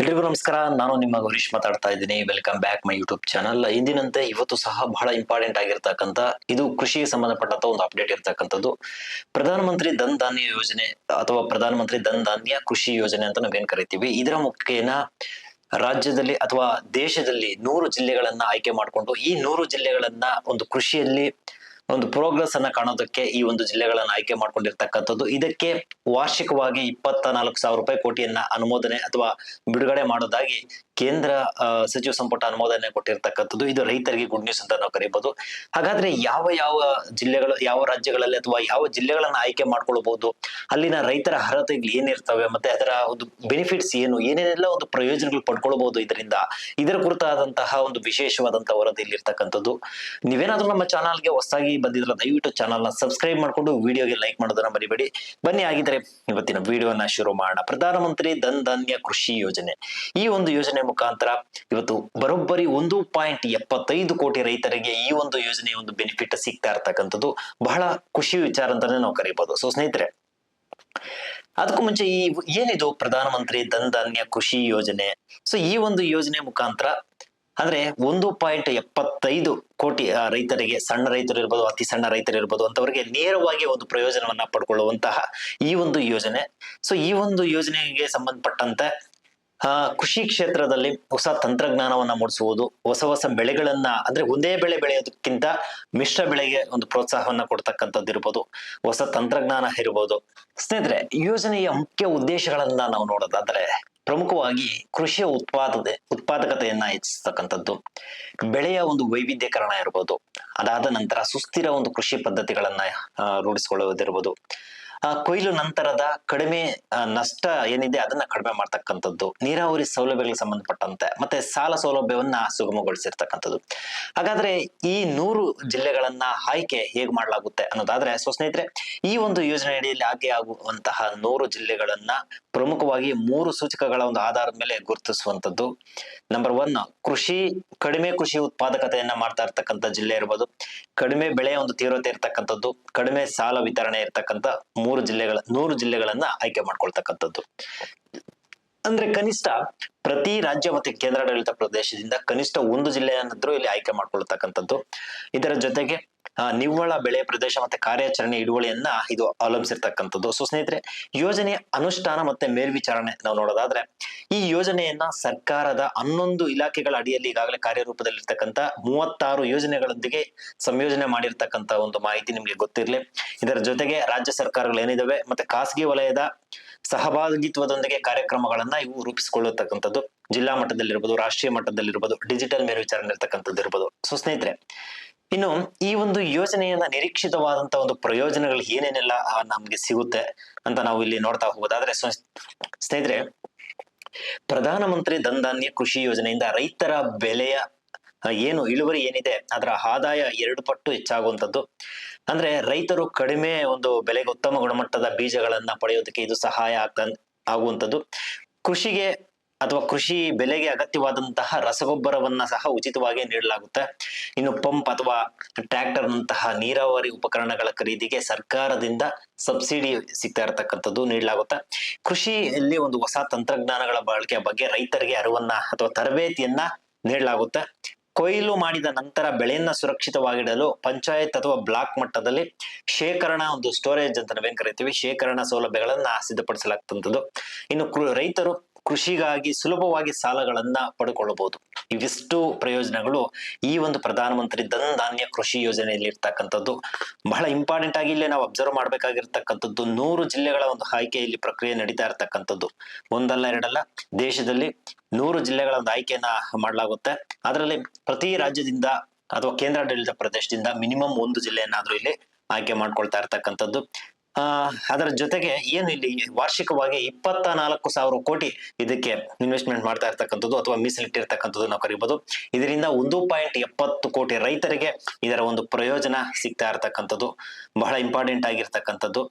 ಎಲ್ರಿಗೂ ನಮಸ್ಕಾರ. ನಾನು ನಿಮ್ಮ ಗೌರೀಶ್ ಮಾತಾಡ್ತಾ ಇದ್ದೀನಿ. Welcome back my YouTube channel ಇಂದಿನಂತೆ ಇವತ್ತು ಸಹ ಬಹಳ ಇಂಪಾರ್ಟೆಂಟ್ ಆಗಿರ್ತಕ್ಕಂಥ, ಇದು ಕೃಷಿಗೆ ಸಂಬಂಧಪಟ್ಟಂತ ಒಂದು ಅಪ್ಡೇಟ್ ಇರ್ತಕ್ಕಂಥದ್ದು. ಪ್ರಧಾನಮಂತ್ರಿ ಧನ್ ಧಾನ್ಯ ಯೋಜನೆ ಅಥವಾ ಪ್ರಧಾನಮಂತ್ರಿ ಧನ್ ಧಾನ್ಯ ಕೃಷಿ ಯೋಜನೆ ಅಂತ ನಾವೇನ್ ಕರಿತೀವಿ, ಇದರ ಮುಖೇನ ರಾಜ್ಯದಲ್ಲಿ ಅಥವಾ ದೇಶದಲ್ಲಿ ನೂರು ಜಿಲ್ಲೆಗಳನ್ನ ಆಯ್ಕೆ ಮಾಡಿಕೊಂಡು ಈ ನೂರು ಜಿಲ್ಲೆಗಳನ್ನ ಒಂದು ಕೃಷಿಯಲ್ಲಿ ಒಂದು ಪ್ರೋಗ್ರೆಸ್ ಅನ್ನ ಕಾಣೋದಕ್ಕೆ ಈ ಒಂದು ಜಿಲ್ಲೆಗಳನ್ನ ಆಯ್ಕೆ ಮಾಡ್ಕೊಂಡಿರ್ತಕ್ಕಂಥದ್ದು. ಇದಕ್ಕೆ ವಾರ್ಷಿಕವಾಗಿ ಇಪ್ಪತ್ತ ನಾಲ್ಕು ಸಾವಿರ ರೂಪಾಯಿ ಕೋಟಿಯನ್ನ ಅನುಮೋದನೆ ಅಥವಾ ಬಿಡುಗಡೆ ಮಾಡೋದಾಗಿ ಕೇಂದ್ರ ಸಚಿವ ಸಂಪುಟ ಅನುಮೋದನೆ ಕೊಟ್ಟಿರ್ತಕ್ಕಂಥದ್ದು. ಇದು ರೈತರಿಗೆ ಗುಡ್ ನ್ಯೂಸ್ ಅಂತ ನಾವು ಕರೀಬಹುದು ಹಾಗಾದ್ರೆ ಯಾವ ಯಾವ ಜಿಲ್ಲೆಗಳು, ಯಾವ ರಾಜ್ಯಗಳಲ್ಲಿ ಅಥವಾ ಯಾವ ಜಿಲ್ಲೆಗಳನ್ನ ಆಯ್ಕೆ ಮಾಡ್ಕೊಳ್ಬಹುದು? ಅಲ್ಲಿನ ರೈತರ ಅರ್ಹತೆಗಳು ಏನಿರ್ತವೆ ಮತ್ತೆ ಅದರ ಒಂದು ಬೆನಿಫಿಟ್ಸ್ ಏನು? ಏನೇನೆಲ್ಲ ಒಂದು ಪ್ರಯೋಜನಗಳು ಪಡ್ಕೊಳ್ಬಹುದು ಇದರಿಂದ? ಇದರ ಕುರಿತಾದಂತಹ ಒಂದು ವಿಶೇಷವಾದಂತಹ ವರದಿ ಇಲ್ಲಿರ್ತಕ್ಕಂಥದ್ದು ನೀವೇನಾದ್ರೂ ನಮ್ಮ ಚಾನಲ್ಗೆ ಹೊಸದಾಗಿ ಬಂದಿದ್ರೆ ದಯವಿಟ್ಟು ಚಾನಲ್ನ ಸಬ್ಸ್ಕ್ರೈಬ್ ಮಾಡ್ಕೊಂಡು ವಿಡಿಯೋಗೆ ಲೈಕ್ ಮಾಡೋದನ್ನ ಬರಿಬೇಡಿ ಬನ್ನಿ ಆಗಿದ್ರೆ ಇವತ್ತಿನ ವಿಡಿಯೋನ ಶುರು ಮಾಡೋಣ. ಪ್ರಧಾನಮಂತ್ರಿ ಧನ್ ಧಾನ್ಯ ಕೃಷಿ ಯೋಜನೆ. ಈ ಒಂದು ಯೋಜನೆ ಮುಖಾಂತರ ಇವತ್ತು ಬರೋಬ್ಬರಿ ಒಂದು ಪಾಯಿಂಟ್ ಎಪ್ಪತ್ತೈದು ಕೋಟಿ ರೈತರಿಗೆ ಈ ಒಂದು ಯೋಜನೆ ಒಂದು ಬೆನಿಫಿಟ್ ಸಿಗ್ತಾ ಇರ್ತಕ್ಕಂಥದ್ದು ಬಹಳ ಖುಷಿ ವಿಚಾರ ಅಂತಾನೆ ನಾವು ಕರೀಬಹುದು ಸೊ ಸ್ನೇಹಿತರೆ, ಅದಕ್ಕೂ ಮುಂಚೆ ಈ ಏನಿದು ಪ್ರಧಾನಮಂತ್ರಿ ಧನ್ ಧಾನ್ಯ ಕೃಷಿ ಯೋಜನೆ? ಸೊ ಈ ಒಂದು ಯೋಜನೆ ಮುಖಾಂತರ ಅಂದ್ರೆ ಒಂದು ಪಾಯಿಂಟ್ ಎಪ್ಪತ್ತೈದು ಕೋಟಿ ರೈತರಿಗೆ, ಸಣ್ಣ ರೈತರು ಇರ್ಬೋದು, ಅತಿ ಸಣ್ಣ ರೈತರು ಇರ್ಬೋದು ಅಂತವರಿಗೆ ನೇರವಾಗಿ ಒಂದು ಪ್ರಯೋಜನವನ್ನ ಪಡ್ಕೊಳ್ಳುವಂತಹ ಈ ಒಂದು ಯೋಜನೆ. ಸೊ ಈ ಒಂದು ಯೋಜನೆಗೆ ಸಂಬಂಧಪಟ್ಟಂತೆ ಕೃಷಿ ಕ್ಷೇತ್ರದಲ್ಲಿ ಹೊಸ ತಂತ್ರಜ್ಞಾನವನ್ನ ಮೂಡಿಸುವುದು, ಹೊಸ ಹೊಸ ಬೆಳೆಗಳನ್ನ, ಅಂದ್ರೆ ಒಂದೇ ಬೆಳೆ ಬೆಳೆಯೋದಕ್ಕಿಂತ ಮಿಶ್ರ ಬೆಳೆಗೆ ಒಂದು ಪ್ರೋತ್ಸಾಹವನ್ನ ಕೊಡ್ತಕ್ಕಂಥದ್ದು ಇರ್ಬೋದು, ಹೊಸ ತಂತ್ರಜ್ಞಾನ ಇರ್ಬೋದು. ಸ್ನೇಹಿತರೆ ಯೋಜನೆಯ ಮುಖ್ಯ ಉದ್ದೇಶಗಳನ್ನ ನಾವು ನೋಡೋದಾದ್ರೆ ಪ್ರಮುಖವಾಗಿ ಕೃಷಿಯ ಉತ್ಪಾದನೆ ಉತ್ಪಾದಕತೆಯನ್ನ ಹೆಚ್ಚಿಸ್ತಕ್ಕಂಥದ್ದು ಬೆಳೆಯ ಒಂದು ವೈವಿಧ್ಯಕರಣ ಇರ್ಬೋದು. ಅದಾದ ನಂತರ ಸುಸ್ಥಿರ ಒಂದು ಕೃಷಿ ಪದ್ಧತಿಗಳನ್ನ ರೂಢಿಸಿಕೊಳ್ಳುವುದಿರ್ಬೋದು. ಕೊಯ್ಲು ನಂತರದ ಕಡಿಮೆ ನಷ್ಟ ಏನಿದೆ ಅದನ್ನ ಕಡಿಮೆ ಮಾಡ್ತಕ್ಕಂಥದ್ದು. ನೀರಾವರಿ ಸೌಲಭ್ಯಗಳಿಗೆ ಸಂಬಂಧಪಟ್ಟಂತೆ, ಮತ್ತೆ ಸಾಲ ಸೌಲಭ್ಯವನ್ನ ಸುಗಮಗೊಳಿಸಿರ್ತಕ್ಕಂಥದ್ದು. ಹಾಗಾದ್ರೆ ಈ ನೂರು ಜಿಲ್ಲೆಗಳನ್ನ ಆಯ್ಕೆ ಹೇಗ್ ಮಾಡಲಾಗುತ್ತೆ ಅನ್ನೋದಾದ್ರೆ ಸೊ ಸ್ನೇಹಿತರೆ ಈ ಒಂದು ಯೋಜನೆ ಅಡಿಯಲ್ಲಿ ಆಯ್ಕೆ ಆಗುವಂತಹ ನೂರು ಜಿಲ್ಲೆಗಳನ್ನ ಪ್ರಮುಖವಾಗಿ ಮೂರು ಸೂಚಕಗಳ ಒಂದು ಆಧಾರದ ಮೇಲೆ ಗುರುತಿಸುವಂತದ್ದು ನಂಬರ್ ಒನ್ ಕೃಷಿ, ಕಡಿಮೆ ಕೃಷಿ ಉತ್ಪಾದಕತೆಯನ್ನ ಮಾಡ್ತಾ ಇರ್ತಕ್ಕಂಥ ಜಿಲ್ಲೆ ಇರ್ಬೋದು. ಕಡಿಮೆ ಬೆಳೆಯ ಒಂದು ತೀವ್ರತೆ ಇರ್ತಕ್ಕಂಥದ್ದು. ಕಡಿಮೆ ಸಾಲ ವಿತರಣೆ ಇರ್ತಕ್ಕಂಥ ಜಿಲ್ಲೆಗಳ, ನೂರು ಜಿಲ್ಲೆಗಳನ್ನ ಆಯ್ಕೆ ಮಾಡ್ಕೊಳ್ತಕ್ಕಂಥದ್ದು. ಅಂದ್ರೆ ಕನಿಷ್ಠ ಪ್ರತಿ ರಾಜ್ಯ ಮತ್ತೆ ಕೇಂದ್ರಾಡಳಿತ ಪ್ರದೇಶದಿಂದ ಕನಿಷ್ಠ ಒಂದು ಜಿಲ್ಲೆಯನ್ನಾದ್ರೂ ಇಲ್ಲಿ ಆಯ್ಕೆ ಮಾಡ್ಕೊಳ್ತಕ್ಕಂಥದ್ದು. ಇದರ ಜೊತೆಗೆ ನಿವ್ವಳ ಬೆಳೆ ಪ್ರದೇಶ ಮತ್ತೆ ಕಾರ್ಯಾಚರಣೆ ಹಿಡುವಳಿಯನ್ನ ಇದು ಅವಲಂಬಿಸಿರ್ತಕ್ಕಂಥದ್ದು. ಸೊ ಸ್ನೇಹಿತರೆ ಯೋಜನೆಯ ಅನುಷ್ಠಾನ ಮತ್ತೆ ಮೇಲ್ವಿಚಾರಣೆ ನಾವು ನೋಡೋದಾದ್ರೆ, ಈ ಯೋಜನೆಯನ್ನ ಸರ್ಕಾರದ ಹನ್ನೊಂದು ಇಲಾಖೆಗಳ ಅಡಿಯಲ್ಲಿ ಈಗಾಗಲೇ ಕಾರ್ಯರೂಪದಲ್ಲಿರ್ತಕ್ಕಂಥ ಮೂವತ್ತಾರು ಯೋಜನೆಗಳೊಂದಿಗೆ ಸಂಯೋಜನೆ ಮಾಡಿರ್ತಕ್ಕಂಥ ಒಂದು ಮಾಹಿತಿ ನಿಮ್ಗೆ ಗೊತ್ತಿರಲಿ. ಇದರ ಜೊತೆಗೆ ರಾಜ್ಯ ಸರ್ಕಾರಗಳು ಏನಿದಾವೆ ಮತ್ತೆ ಖಾಸಗಿ ವಲಯದ ಸಹಭಾಗಿತ್ವದೊಂದಿಗೆ ಕಾರ್ಯಕ್ರಮಗಳನ್ನ ಇವು ರೂಪಿಸಿಕೊಳ್ಳತಕ್ಕಂಥದ್ದು. ಜಿಲ್ಲಾ ಮಟ್ಟದಲ್ಲಿರ್ಬೋದು, ರಾಷ್ಟ್ರೀಯ ಮಟ್ಟದಲ್ಲಿರ್ಬೋದು, ಡಿಜಿಟಲ್ ಮೇಲ್ವಿಚಾರಣೆ ಇರ್ತಕ್ಕಂಥದ್ದು ಇರ್ಬೋದು ಸೊ ಸ್ನೇಹಿತರೆ ಇನ್ನು ಈ ಒಂದು ಯೋಜನೆಯನ್ನ ನಿರೀಕ್ಷಿತವಾದಂತಹ ಒಂದು ಪ್ರಯೋಜನಗಳು ಏನೇನೆಲ್ಲ ನಮ್ಗೆ ಸಿಗುತ್ತೆ ಅಂತ ನಾವು ಇಲ್ಲಿ ನೋಡ್ತಾ ಹೋಗೋದಾದ್ರೆ ಸ್ನೇಹಿತರೆ, ಪ್ರಧಾನಮಂತ್ರಿ ಮಂತ್ರಿ ಧಾನ್ಯ ಕೃಷಿ ಯೋಜನೆಯಿಂದ ರೈತರ ಬೆಲೆಯ ಏನು ಇಳುವರಿ ಏನಿದೆ, ಅದರ ಆದಾಯ ಎರಡು ಪಟ್ಟು ಹೆಚ್ಚಾಗುವಂಥದ್ದು. ಅಂದ್ರೆ ರೈತರು ಕಡಿಮೆ ಒಂದು ಬೆಲೆಗೆ ಉತ್ತಮ ಗುಣಮಟ್ಟದ ಬೀಜಗಳನ್ನ ಪಡೆಯೋದಕ್ಕೆ ಇದು ಸಹಾಯ ಆಗ್ತಾ ಆಗುವಂಥದ್ದು. ಕೃಷಿಗೆ ಅಥವಾ ಕೃಷಿ ಬೆಲೆಗೆ ಅಗತ್ಯವಾದಂತಹ ರಸಗೊಬ್ಬರವನ್ನ ಸಹ ಉಚಿತವಾಗಿ ನೀಡಲಾಗುತ್ತೆ. ಇನ್ನು ಪಂಪ್ ಅಥವಾ ಟ್ರ್ಯಾಕ್ಟರ್ ನಂತಹ ನೀರಾವರಿ ಉಪಕರಣಗಳ ಖರೀದಿಗೆ ಸರ್ಕಾರದಿಂದ ಸಬ್ಸಿಡಿ ಸಿಗ್ತಾ ಇರತಕ್ಕಂಥದ್ದು ನೀಡಲಾಗುತ್ತೆ. ಕೃಷಿಯಲ್ಲಿ ಒಂದು ಹೊಸ ತಂತ್ರಜ್ಞಾನಗಳ ಬಳಕೆಯ ಬಗ್ಗೆ ರೈತರಿಗೆ ಅರಿವನ್ನ ಅಥವಾ ತರಬೇತಿಯನ್ನ ನೀಡಲಾಗುತ್ತೆ. ಕೊಯ್ಲು ಮಾಡಿದ ನಂತರ ಬೆಳೆಯನ್ನ ಸುರಕ್ಷಿತವಾಗಿಡಲು ಪಂಚಾಯತ್ ಅಥವಾ ಬ್ಲಾಕ್ ಮಟ್ಟದಲ್ಲಿ ಶೇಖರಣಾ ಒಂದು ಸ್ಟೋರೇಜ್ ಅಂತ ನಾವೇನ್ ಕರಿತೀವಿ, ಶೇಖರಣಾ ಸೌಲಭ್ಯಗಳನ್ನ ಸಿದ್ಧಪಡಿಸಲಾಗ್ತಂಥದ್ದು. ಇನ್ನು ರೈತರು ಕೃಷಿಗಾಗಿ ಸುಲಭವಾಗಿ ಸಾಲಗಳನ್ನ ಪಡ್ಕೊಳ್ಳಬಹುದು ಇವಿಷ್ಟು ಪ್ರಯೋಜನಗಳು ಈ ಒಂದು ಪ್ರಧಾನಮಂತ್ರಿ ಧನ್ ಧಾನ್ಯ ಕೃಷಿ ಯೋಜನೆಯಲ್ಲಿ ಇರ್ತಕ್ಕಂಥದ್ದು. ಬಹಳ ಇಂಪಾರ್ಟೆಂಟ್ ಆಗಿ ಇಲ್ಲಿ ನಾವು ಅಬ್ಸರ್ವ್ ಮಾಡ್ಬೇಕಾಗಿರ್ತಕ್ಕಂಥದ್ದು. ನೂರು ಜಿಲ್ಲೆಗಳ ಒಂದು ಆಯ್ಕೆ ಇಲ್ಲಿ ಪ್ರಕ್ರಿಯೆ ನಡೀತಾ ಇರ್ತಕ್ಕಂಥದ್ದು. ಒಂದಲ್ಲ ಎರಡಲ್ಲ, ದೇಶದಲ್ಲಿ ನೂರು ಜಿಲ್ಲೆಗಳ ಒಂದು ಆಯ್ಕೆಯನ್ನ ಮಾಡಲಾಗುತ್ತೆ. ಅದರಲ್ಲಿ ಪ್ರತಿ ರಾಜ್ಯದಿಂದ ಅಥವಾ ಕೇಂದ್ರಾಡಳಿತ ಪ್ರದೇಶದಿಂದ ಮಿನಿಮಮ್ ಒಂದು ಜಿಲ್ಲೆಯನ್ನಾದ್ರೂ ಇಲ್ಲಿ ಆಯ್ಕೆ ಮಾಡ್ಕೊಳ್ತಾ ಇರ್ತಕ್ಕಂಥದ್ದು. ಆ, ಅದರ ಜೊತೆಗೆ ಏನು ಇಲ್ಲಿ ವಾರ್ಷಿಕವಾಗಿ ಇಪ್ಪತ್ತ ನಾಲ್ಕು ಸಾವಿರ ಕೋಟಿ ಇದಕ್ಕೆ ಇನ್ವೆಸ್ಟ್ಮೆಂಟ್ ಮಾಡ್ತಾ ಇರ್ತಕ್ಕಂಥದ್ದು ಅಥವಾ ಮೀಸಲಿಟ್ಟಿರ್ತಕ್ಕಂಥದ್ದು ನಾವು ಕರಿಬಹುದು ಇದರಿಂದ ಒಂದು ಪಾಯಿಂಟ್ ಎಪ್ಪತ್ತು ಕೋಟಿ ರೈತರಿಗೆ ಇದರ ಒಂದು ಪ್ರಯೋಜನ ಸಿಗ್ತಾ ಇರತಕ್ಕಂಥದ್ದು. ಬಹಳ ಇಂಪಾರ್ಟೆಂಟ್ ಆಗಿರ್ತಕ್ಕಂಥದ್ದು.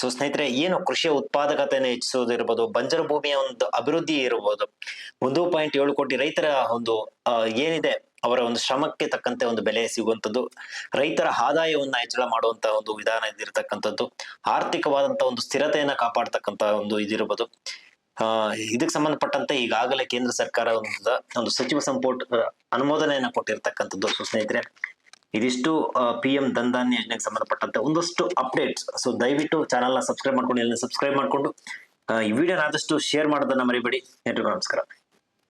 ಸೊ ಸ್ನೇಹಿತರೆ, ಏನು ಕೃಷಿಯ ಉತ್ಪಾದಕತೆಯನ್ನು ಹೆಚ್ಚಿಸೋದಿರ್ಬೋದು ಬಂಜರು ಭೂಮಿಯ ಒಂದು ಅಭಿವೃದ್ಧಿ ಇರಬಹುದು ಒಂದು ಪಾಯಿಂಟ್ ಏಳು ಕೋಟಿ ರೈತರ ಒಂದು ಏನಿದೆ ಅವರ ಒಂದು ಶ್ರಮಕ್ಕೆ ತಕ್ಕಂತೆ ಒಂದು ಬೆಲೆ ಸಿಗುವಂತದ್ದು ರೈತರ ಆದಾಯವನ್ನು ಹೆಚ್ಚಳ ಮಾಡುವಂತಹ ಒಂದು ವಿಧಾನ ಇದಿರತಕ್ಕಂಥದ್ದು ಆರ್ಥಿಕವಾದಂತಹ ಒಂದು ಸ್ಥಿರತೆಯನ್ನ ಕಾಪಾಡ್ತಕ್ಕಂತ ಒಂದು ಇದಿರಬಹುದು ಆ, ಇದಕ್ಕೆ ಸಂಬಂಧಪಟ್ಟಂತೆ ಈಗಾಗಲೇ ಕೇಂದ್ರ ಸರ್ಕಾರ ಒಂದು ಸಚಿವ ಸಂಪುಟ ಅನುಮೋದನೆಯನ್ನ ಕೊಟ್ಟಿರ್ತಕ್ಕಂಥದ್ದು ಸೊ ಸ್ನೇಹಿತರೆ ಇದಿಷ್ಟು ಪಿ ಎಂ ಧನ್ ಯೋಜನೆಗೆ ಸಂಬಂಧಪಟ್ಟಂತೆ ಒಂದಷ್ಟು ಅಪ್ಡೇಟ್ಸ್. ಸೊ ದಯವಿಟ್ಟು ಚಾನಲ್ನ ಸಬ್ಸ್ಕ್ರೈಬ್ ಮಾಡ್ಕೊಂಡು ಎಲ್ಲ ಸಬ್ಸ್ಕ್ರೈಬ್ ಮಾಡ್ಕೊಂಡು ಈ ವಿಡಿಯೋನ ಆದಷ್ಟು ಶೇರ್ ಮಾಡೋದನ್ನ ಮರಿಬೇಡಿ. ಎಲ್ರಿಗೂ ನಮಸ್ಕಾರ.